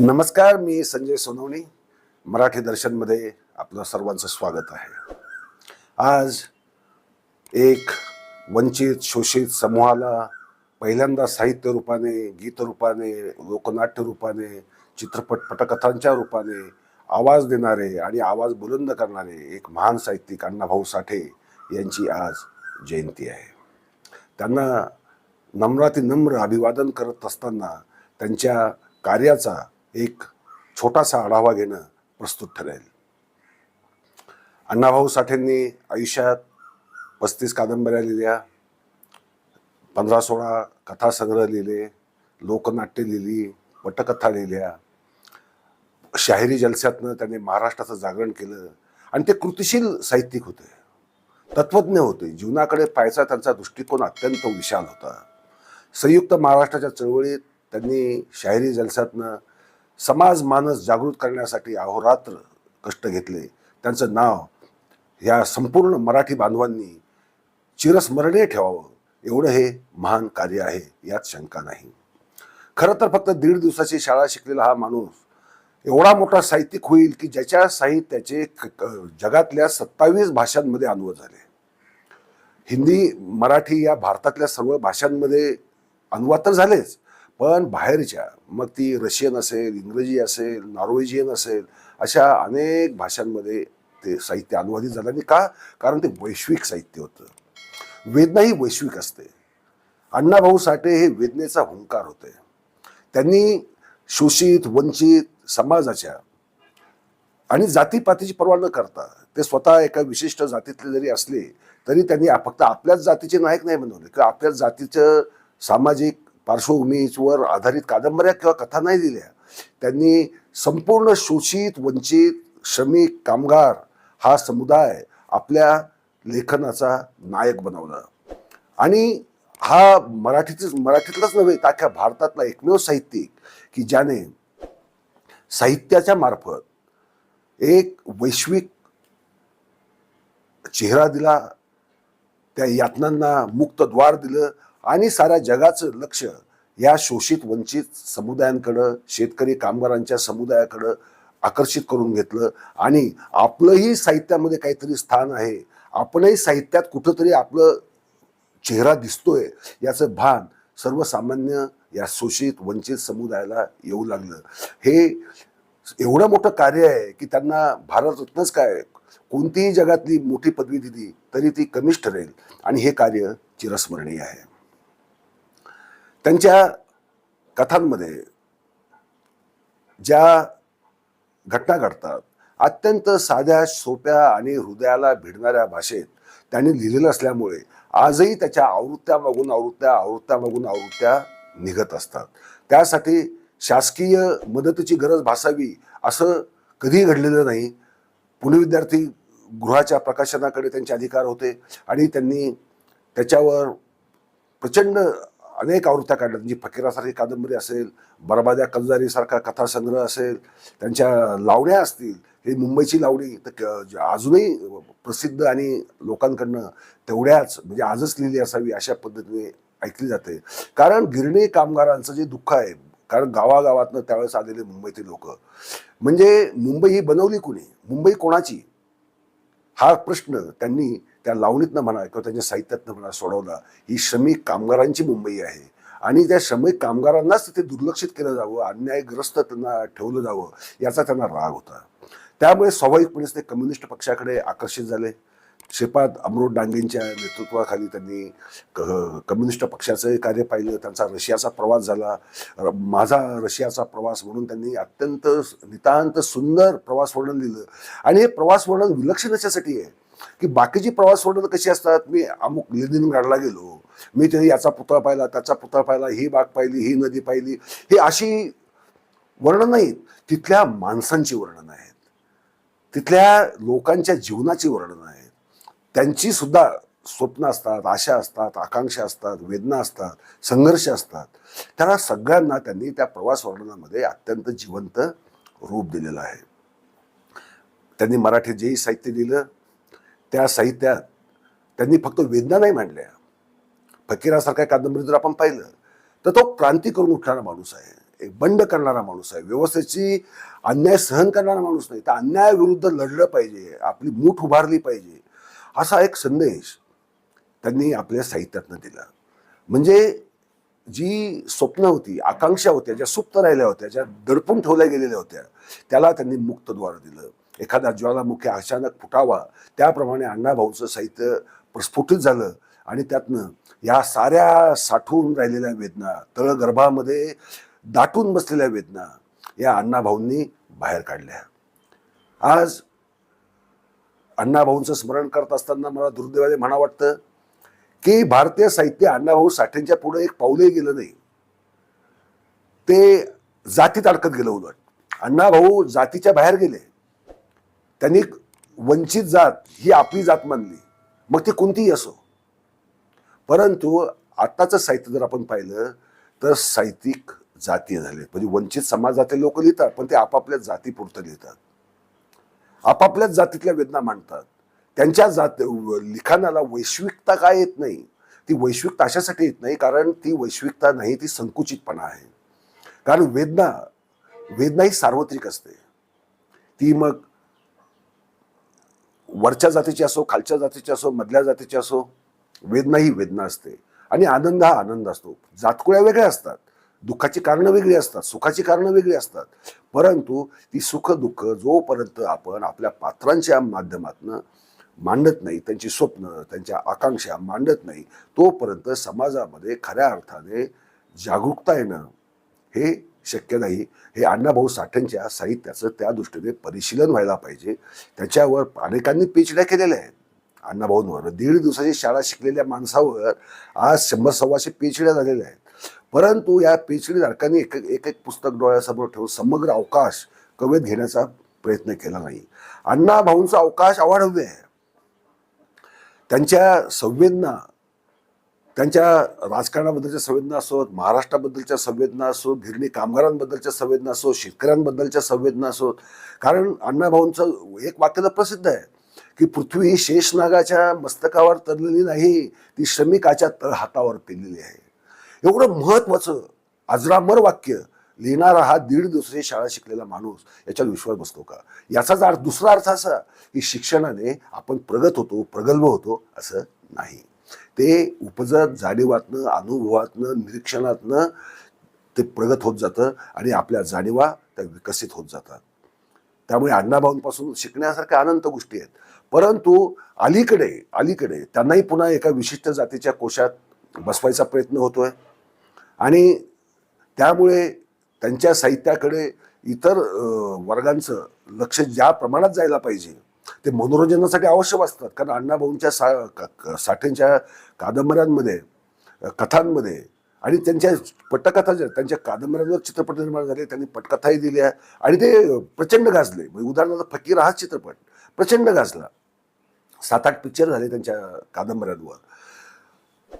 नमस्कार मी संजय सोनवणी. मराठी दर्शनमध्ये आपलं सर्वांचं स्वागत आहे. आज एक वंचित शोषित समूहाला पहिल्यांदा साहित्य रूपाने गीतरूपाने लोकनाट्य रूपाने चित्रपट पटकथांच्या रूपाने आवाज देणारे आणि आवाज बुलंद करणारे एक महान साहित्यिक अण्णाभाऊ साठे यांची आज जयंती आहे. त्यांना नम्राती नम्र अभिवादन करत असताना त्यांच्या कार्याचा एक छोटासा आढावा घेणं प्रस्तुत ठरेल. अण्णाभाऊ साठेंनी आयुष्यात पस्तीस कादंबऱ्या लिहिल्या पंधरा सोळा कथासंग्रह लिहिले लोकनाट्य लिहिली पटकथा लिहिल्या. शाहिरी जलस्यातनं त्यांनी महाराष्ट्राचं जागरण केलं आणि ते कृतिशील साहित्यिक होते. तत्वज्ञ होते. जीवनाकडे पाहायचा त्यांचा दृष्टिकोन अत्यंत विशाल होता. संयुक्त महाराष्ट्राच्या चळवळीत त्यांनी शाहिरी जलसातनं समाज मानस जागृत करण्यासाठी अहोरात्र कष्ट घेतले. त्यांचं नाव या संपूर्ण मराठी बांधवांनी चिरस्मरणीय ठेवावं. एवढं हे महान कार्य आहे यात शंका नाही. खरं तर फक्त दीड दिवसाची शाळा शिकलेला हा माणूस एवढा मोठा साहित्यिक होईल की ज्याच्या साहित्याचे क- क- जगातल्या सत्तावीस भाषांमध्ये अनुवाद झाले. हिंदी मराठी या भारतातल्या सर्व भाषांमध्ये अनुवाद तर झालेच पण बाहेरच्या मग ती रशियन असेल इंग्रजी असेल नॉर्वेजियन असेल अशा अनेक भाषांमध्ये ते साहित्य अनुवादित झालं. आणि का? कारण ते वैश्विक साहित्य होतं. वेदना ही वैश्विक असते. अण्णाभाऊ साठे हे वेदनेचा हुंकार होते. त्यांनी शोषित वंचित समाजाच्या आणि जातीपातीची पर्वा न करता ते स्वतः एका विशिष्ट जातीतले जरी असले तरी त्यांनी फक्त आपल्याच जातीचे नायक नाही बनवले किंवा आपल्याच जातीचं सामाजिक पार्श्वभूमीवर आधारित कादंबऱ्या किंवा कथा नाही दिल्या. त्यांनी संपूर्ण शोषित वंचित श्रमिक कामगार हा समुदाय आपल्या लेखनाचा नायक बनवला. आणि हा मराठीच मराठीतलाच नव्हे तर अख्ख्या भारतातला एकमेव साहित्यिक की ज्याने साहित्याच्या मार्फत एक वैश्विक चेहरा दिला त्या यातनांना मुक्त द्वार दिलं आणि साऱ्या जगाचं लक्ष या शोषित वंचित समुदायांकडं शेतकरी कामगारांच्या समुदायाकडं आकर्षित करून घेतलं. आणि आपलंही साहित्यामध्ये काहीतरी स्थान आहे. आपणही साहित्यात कुठंतरी आपलं चेहरा दिसतोय याचं भान सर्वसामान्य या शोषित वंचित समुदायाला येऊ लागलं. हे एवढं मोठं कार्य आहे की त्यांना भारतरत्नच काय? कोणतीही जगातली मोठी पदवी दिली तरी ती कमीच ठरेल आणि हे कार्य चिरस्मरणीय आहे. त्यांच्या कथांमध्ये ज्या घटना घडतात अत्यंत साध्या सोप्या आणि हृदयाला भिडणाऱ्या भाषेत त्यांनी लिहिलेलं असल्यामुळे आजही त्याच्या आवृत्त्या मागून आवृत्त्या आवृत्त्या मागून आवृत्त्या निघत असतात. त्यासाठी शासकीय मदतीची गरज भासावी असं कधीही घडलेलं नाही. पुणे विद्यार्थी गृहाच्या प्रकाशनाकडे त्यांचे अधिकार होते आणि त्यांनी त्याच्यावर प्रचंड अनेक आवृत्त्या काढल्या. म्हणजे फकीरासारखी कादंबरी असेल बरबाद्या कलजारीसारखा कथासंग्रह असेल त्यांच्या लावण्या असतील ही मुंबईची लावणी तर अजूनही प्रसिद्ध आणि लोकांकडनं तेवढ्याच म्हणजे आजच लिहिली असावी अशा पद्धतीने ऐकली जाते. कारण गिरणी कामगारांचं जे दुःख आहे कारण गावागावातनं त्यावेळेस आलेले मुंबईतील लोक. म्हणजे मुंबई ही बनवली कुणी? मुंबई कोणाची? हा प्रश्न त्यांनी त्या लावणीतनं म्हणा किंवा त्यांच्या साहित्यातनं म्हणा सोडवला ही श्रमिक कामगारांची मुंबई आहे. आणि त्या श्रमिक कामगारांनाच तिथे दुर्लक्षित केलं जावं अन्यायग्रस्त त्यांना ठेवलं जावं याचा त्यांना राग होता. त्यामुळे स्वाभाविकपणेच ते कम्युनिस्ट पक्षाकडे आकर्षित झाले. शेपात अमृत डांगेंच्या नेतृत्वाखाली त्यांनी क- कम्युनिस्ट पक्षाचं कार्य पाहिलं त्यांचा रशियाचा प्रवास झाला. र- माझा रशियाचा प्रवास म्हणून त्यांनी अत्यंत नितांत सुंदर प्रवास वर्णन लिहिलं. आणि हे प्रवास वर्णन विलक्षण याच्यासाठी आहे. की बाकीची प्रवास वर्णन कशी असतात? मी अमुक गाडला गेलो. मी तिथे याचा पुतळा पाहिला त्याचा पुतळा पाहिला ही बाग पाहिली ही नदी पाहिली. हे अशी वर्णन नाहीत तिथल्या माणसांची वर्णन आहेत. तिथल्या लोकांच्या जीवनाची वर्णन आहेत. त्यांची सुद्धा स्वप्न असतात आशा असतात आकांक्षा असतात वेदना असतात संघर्ष असतात. त्याला सगळ्यांना त्यांनी त्या प्रवास वर्णनामध्ये अत्यंत जिवंत रूप दिलेलं आहे. त्यांनी मराठीत जेही साहित्य लिहिलं त्या साहित्यात त्यांनी फक्त वेदना नाही मांडल्या. फकीरासारख्या कादंबरी जर आपण पाहिलं तर तो क्रांती करून उठणारा माणूस आहे. एक बंड करणारा माणूस आहे. व्यवस्थेची अन्याय सहन करणारा माणूस नाही. तर अन्यायाविरुद्ध लढलं पाहिजे. आपली मूठ उभारली पाहिजे. असा एक संदेश त्यांनी आपल्या साहित्यातनं दिला. म्हणजे जी स्वप्न होती आकांक्षा होत्या ज्या सुप्त राहिल्या होत्या ज्या दडपून ठेवल्या गेलेल्या होत्या त्याला त्यांनी मुक्तद्वार दिलं. एखादा ज्वालामुखी अचानक फुटावा त्याप्रमाणे अण्णाभाऊचं साहित्य प्रस्फुटित झालं आणि त्यातनं या साऱ्या साठवून राहिलेल्या वेदना तळगर्भामध्ये दाटून बसलेल्या वेदना या अण्णाभाऊंनी बाहेर काढल्या. आज अण्णाभाऊंचं स्मरण करत असताना मला दुर्दैवाने म्हणा वाटतं की भारतीय साहित्य अण्णाभाऊ साठेंच्या पुढे एक पाऊलही गेलं नाही. ते जातीत अडकत गेलं उलट. अण्णाभाऊ जातीच्या बाहेर गेले. त्यांनी वंचित जात ही आपली जात मानली. मग ती कोणतीही असो. परंतु आत्ताचं साहित्य जर आपण पाहिलं तर साहित्यिक जाती झाले. म्हणजे वंचित समाजातले लोक लिहितात पण ते आपापल्या जातीपुरतं लिहितात. आपापल्याच जातीतल्या वेदना मांडतात. त्यांच्या जात लिखाणाला वैश्विकता काय येत नाही? ती वैश्विकता अशासाठी येत नाही कारण ती वैश्विकता नाही ती संकुचितपणा आहे. कारण वेदना वेदना ही सार्वत्रिक असते. ती मग वरच्या जातीची असो खालच्या जातीची असो मधल्या जातीची असो वेदना ही वेदना असते. आणि आनंद हा आनंद असतो. जातकुळ्या वेगळ्या असतात. दुःखाची कारणं वेगळी असतात. सुखाची कारणं वेगळी असतात. परंतु ती सुख दुःख जोपर्यंत आपण आपल्या पात्रांच्या माध्यमातून मांडत नाही त्यांची स्वप्न त्यांच्या आकांक्षा मांडत नाही तोपर्यंत समाजामध्ये खऱ्या अर्थाने जागरूकता येणं हे शक्य नाही. हे अण्णाभाऊ साठेंच्या साहित्याचं त्या दृष्टीने परिशीलन व्हायला पाहिजे. त्याच्यावर अनेकांनी पेचड्या केलेल्या आहेत. अण्णाभाऊंवर दीड दिवसाची शाळा शिकलेल्या माणसावर आज शंभर सव्वाशे पेचड्या झालेल्या आहेत. परंतु या पेचडीधारकांनी एक एक एक पुस्तक डोळ्यासमोर ठेवून समग्र अवकाश कवेत घेण्याचा प्रयत्न केला नाही. अण्णाभाऊंचा अवकाश अवाढव्य आहे. त्यांच्या संवेदना त्यांच्या राजकारणाबद्दलच्या संवेदना असोत महाराष्ट्राबद्दलच्या संवेदना असोत गिरणी कामगारांबद्दलच्या संवेदना असोत शेतकऱ्यांबद्दलच्या संवेदना असोत कारण अण्णाभाऊंचं एक वाक्य तर प्रसिद्ध आहे की पृथ्वी शेषनागाच्या मस्तकावर तरलेली नाही ती श्रमिकाच्या तळ हातावर पेरलेली आहे. एवढं महत्वाचं अजरामर वाक्य लिहिणारा हा दीड दिवसाची शाळा शिकलेला माणूस याच्यावर विश्वास बसतो का? याचाच अर्थ दुसरा अर्थ असा की शिक्षणाने आपण प्रगत होतो प्रगल्भ होतो असं नाही. ते उपजत जाणीवातनं अनुभवातनं निरीक्षणातनं ते प्रगत होत जातं आणि आपल्या जाणीवा त्या विकसित होत जातात. त्यामुळे अण्णाभाऊंपासून शिकण्यासारख्या अनंत गोष्टी आहेत. परंतु अलीकडे अलीकडे त्यांनाही पुन्हा एका विशिष्ट जातीच्या कोशात बसवायचा प्रयत्न होतोय. आणि त्यामुळे त्यांच्या साहित्याकडे इतर वर्गांचं लक्ष ज्या प्रमाणात जायला पाहिजे ते मनोरंजनासाठी आवश्यक असतात. कारण अण्णाभाऊंच्या सा साठेंच्या कादंबऱ्यांमध्ये कथांमध्ये आणि त्यांच्या पटकथा ज्या त्यांच्या कादंबऱ्यांवर चित्रपट निर्माण झाले त्यांनी पटकथाही दिल्या आणि ते प्रचंड गाजले. म्हणजे उदाहरणार्थ फकीर हा चित्रपट प्रचंड गाजला. सात आठ पिक्चर झाले त्यांच्या कादंबऱ्यांवर.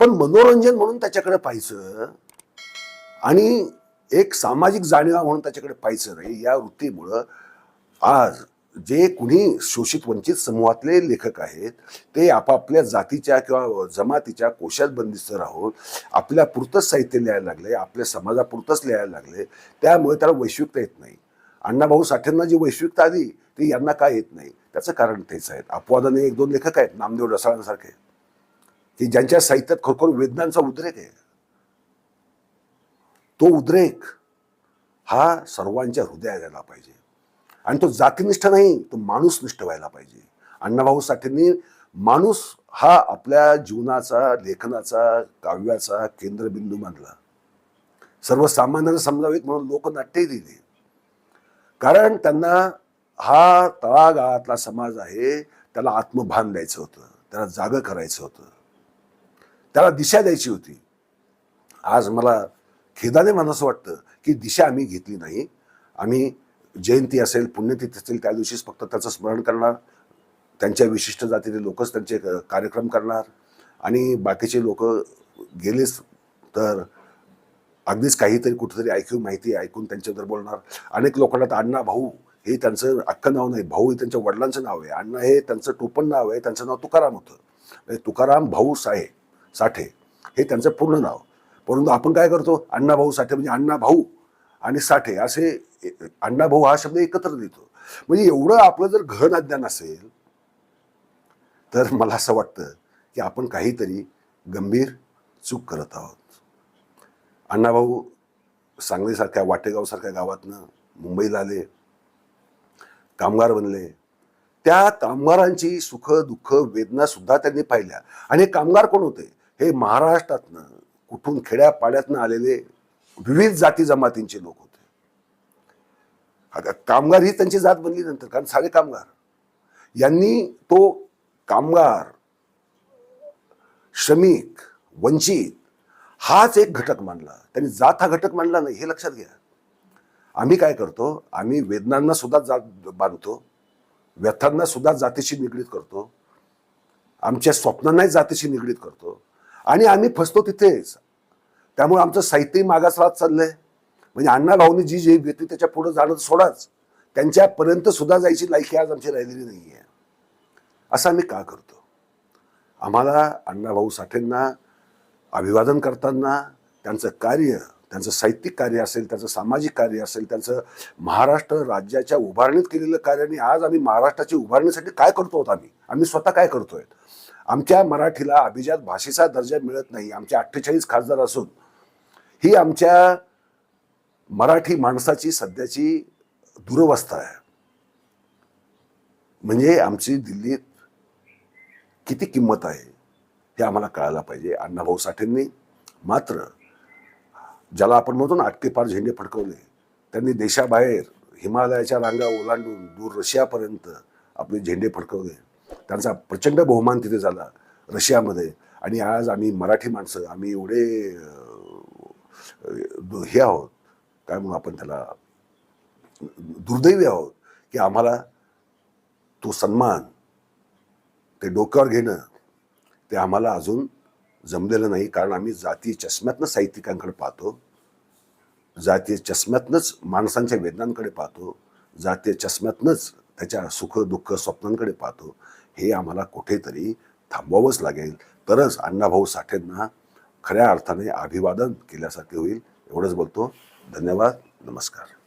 पण मनोरंजन म्हणून त्याच्याकडे पाहायचं आणि एक सामाजिक जाणीवा म्हणून त्याच्याकडे पाहायचं नाही या वृत्तीमुळं आज जे कुणी शोषित वंचित समूहातले लेखक आहेत ते आपापल्या जातीच्या किंवा जमातीच्या कोशात बंदिस्त राहून आपल्या पुरतंच साहित्य लिहायला लागले आपल्या समाजापुरतंच लिहायला लागले त्यामुळे त्याला वैश्विकता येत नाही. अण्णाभाऊ साठेंना जी वैश्विकता आली ती यांना काय येत नाही? त्याचं कारण तेच आहेत. अपवादाने एक दोन लेखक आहेत नामदेव रसाळांसारखे की ज्यांच्या साहित्यात खरोखर वेदनांचा उद्रेक आहे. तो उद्रेक हा सर्वांच्या हृदयात यायला पाहिजे. आणि तो जातीनिष्ठ नाही तो माणूसनिष्ठ व्हायला पाहिजे. अण्णाभाऊ साठेंनी माणूस हा आपल्या जीवनाचा लेखनाचा काव्याचा केंद्रबिंदू मानला. सर्वसामान्यांना समजावेत म्हणून लोकनाट्यही दिले. कारण त्यांना हा तळागाळातला समाज आहे त्याला आत्मभान द्यायचं होतं त्याला जागं करायचं होतं. त्याला दिशा द्यायची होती. आज मला खेदाने असं वाटतं की दिशा आम्ही घेतली नाही. आम्ही जयंती असेल पुण्यतिथी असेल त्या दिवशीच फक्त त्याचं स्मरण करणार. त्यांच्या विशिष्ट जातीचे लोकच त्यांचे क- कार्यक्रम करणार. आणि बाकीचे लोक गेलेच तर अगदीच काहीतरी कुठेतरी ऐकून माहिती ऐकून त्यांच्याबद्दल बोलणार. अनेक लोकांना तर अण्णा भाऊ हे त्यांचं अख्खं नाव नाही भाऊ हे त्यांच्या वडिलांचं नाव आहे. अण्णा हे त्यांचं टोपण नाव आहे त्यांचं नाव तुकाराम होतं. म्हणजे तुकाराम भाऊ साहे साठे हे त्यांचं पूर्ण नाव. परंतु आपण काय करतो? अण्णा भाऊ साठे म्हणजे अण्णा भाऊ. आणि साठे असे अण्णाभाऊ हा शब्द एकत्र देतो. म्हणजे एवढं आपलं जर घन अज्ञान असेल तर मला असं वाटतं की आपण काहीतरी गंभीर चूक करत आहोत. अण्णाभाऊ सांगलीसारख्या वाटेगावसारख्या गावातनं मुंबईला आले कामगार बनले. त्या कामगारांची सुख दुःख वेदना सुद्धा त्यांनी पाहिल्या. आणि हे कामगार कोण होते? हे महाराष्ट्रातनं कुठून खेड्यापाड्यातनं आलेले विविध जाती जमातींचे लोक होते. आता कामगार ही त्यांची जात बनली नंतर कारण सारे कामगार. यांनी तो कामगार श्रमिक वंचित हाच एक घटक मानला. त्यांनी जात हा घटक मानला नाही हे लक्षात घ्या. आम्ही काय करतो आम्ही वेदनांना सुद्धा जात बांधतो व्यथांना सुद्धा जातीशी निगडीत करतो आमच्या स्वप्नांनाही जातीशी निगडीत करतो आणि आम्ही फसतो तिथेच. त्यामुळे आमचं साहित्यही मागास राहत चाललंय. म्हणजे अण्णा भाऊनी जी जी व्यक्ती त्याच्या पुढे जाणं सोडाच. त्यांच्यापर्यंत सुद्धा जायची लायकी आज आमची राहिलेली नाही आहे असं आम्ही का करतो? आम्हाला अण्णाभाऊ साठेंना अभिवादन करताना त्यांचं कार्य त्यांचं साहित्यिक कार्य असेल त्यांचं सामाजिक कार्य असेल त्यांचं महाराष्ट्र राज्याच्या उभारणीत केलेलं कार्य आणि आज आम्ही महाराष्ट्राची उभारणीसाठी काय करतो आहोत आम्ही? आम्ही स्वतः काय करतोय? आमच्या मराठीला अभिजात भाषेचा दर्जा मिळत नाही. आमचे अठ्ठेचाळीस खासदार असून ही आमच्या मराठी माणसाची सध्याची दुरवस्था आहे. म्हणजे आमची दिल्लीत किती किंमत आहे हे आम्हाला कळायला पाहिजे अण्णाभाऊ साठेंनी. मात्र ज्याला आपण म्हणतो ना आटके पार झेंडे फडकवले त्यांनी देशाबाहेर हिमालयाच्या रांगा ओलांडून दूर रशियापर्यंत आपले झेंडे फडकवले. त्यांचा प्रचंड बहुमान तिथे झाला रशियामध्ये. आणि आज आम्ही मराठी माणसं आम्ही एवढे हे आहोत. काय म्हणून आपण त्याला? दुर्दैवी आहोत की आम्हाला तो सन्मान ते डोक्यावर घेणं ते आम्हाला अजून जमलेलं नाही. कारण आम्ही जाती चष्म्यातनं साहित्यिकांकडे पाहतो. जातीय चष्म्यातनंच माणसांच्या वेदनांकडे पाहतो. जातीय चष्म्यातनंच त्याच्या सुख दुःख स्वप्नांकडे पाहतो. हे आम्हाला कुठेतरी थांबवावंच लागेल. तरच अण्णाभाऊ साठेंना खऱ्या अर्थाने अभिवादन केल्यासारखे होईल. एवढंच बोलतो. धन्यवाद. नमस्कार.